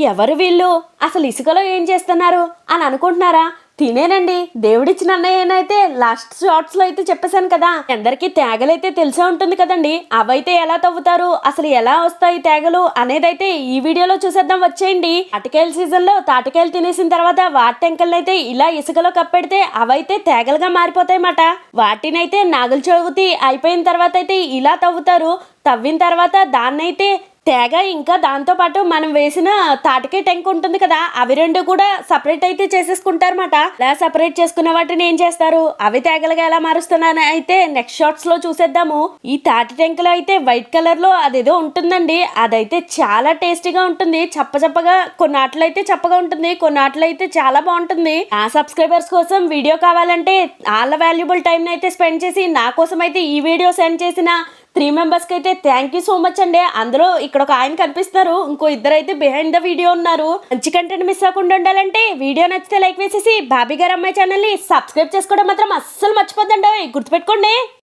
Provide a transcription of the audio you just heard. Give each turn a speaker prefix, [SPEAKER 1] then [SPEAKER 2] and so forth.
[SPEAKER 1] ఎవరు వీళ్ళు? అసలు ఇసుకలో ఏం చేస్తున్నారు? అని అనుకుంటున్నారా? తినేనండి. దేవుడిచ్చిన అన్నయ్యనైతే లాస్ట్ షార్ట్స్లో అయితే చెప్పేశాను కదా. అందరికి తేగలైతే తెలిసే ఉంటుంది కదండి. అవైతే ఎలా తవ్వుతారు? అసలు ఎలా వస్తాయి తేగలు? అనేదైతే ఈ వీడియోలో చూసేద్దాం. వచ్చేయండి. తాటికాయల సీజన్లో తాటికాయలు తినేసిన తర్వాత వాటి టెంకలనైతే ఇలా ఇసుకలో కప్పెడితే అవైతే తేగలుగా మారిపోతాయన్నమాట. వాటినైతే నాగులు చవితి అయిపోయిన తర్వాత అయితే ఇలా తవ్వుతారు. తవ్విన తర్వాత దాన్నైతే తేగ ఇంకా దాంతో పాటు మనం వేసిన తాటికాయ టెంక్ ఉంటుంది కదా అవి రెండు కూడా సపరేట్ అయితే చేసేసుకుంటారన్నమాట. అలా సపరేట్ చేసుకున్న వాటిని ఏం చేస్తారు? అవి తేగలుగా ఎలా మారుస్తున్నారని అయితే నెక్స్ట్ షార్ట్స్లో చూసేద్దాము. ఈ తాటి టెంకలో అయితే వైట్ కలర్లో అదేదో ఉంటుందండి. అదైతే చాలా టేస్టీగా ఉంటుంది. చప్పచప్పగా కొన్ని ఆటలు అయితే చప్పగా ఉంటుంది. కొన్ని ఆటలు అయితే చాలా బాగుంటుంది. ఆ సబ్స్క్రైబర్స్ కోసం వీడియో కావాలంటే వాళ్ళ వాల్యుబుల్ టైం అయితే స్పెండ్ చేసి నా కోసం అయితే ఈ వీడియో సెండ్ చేసిన త్రీ మెంబర్స్కి అయితే థ్యాంక్ యూ సో మచ్ అండి. అందులో ఇక్కడ ఒక ఆయన కనిపిస్తారు ఇంకో ఇద్దరు అయితే బిహైండ్ ద వీడియో ఉన్నారు. మంచి కంటెంట్ మిస్ అవ్వకుండా ఉండాలంటే వీడియో నచ్చితే లైక్ వేసేసి బాబీ గారు అమ్మాయి ఛానల్ని సబ్స్క్రైబ్ చేసుకోవడం మాత్రం అస్సలు మర్చిపోద్దండి. గుర్తుపెట్టుకోండి.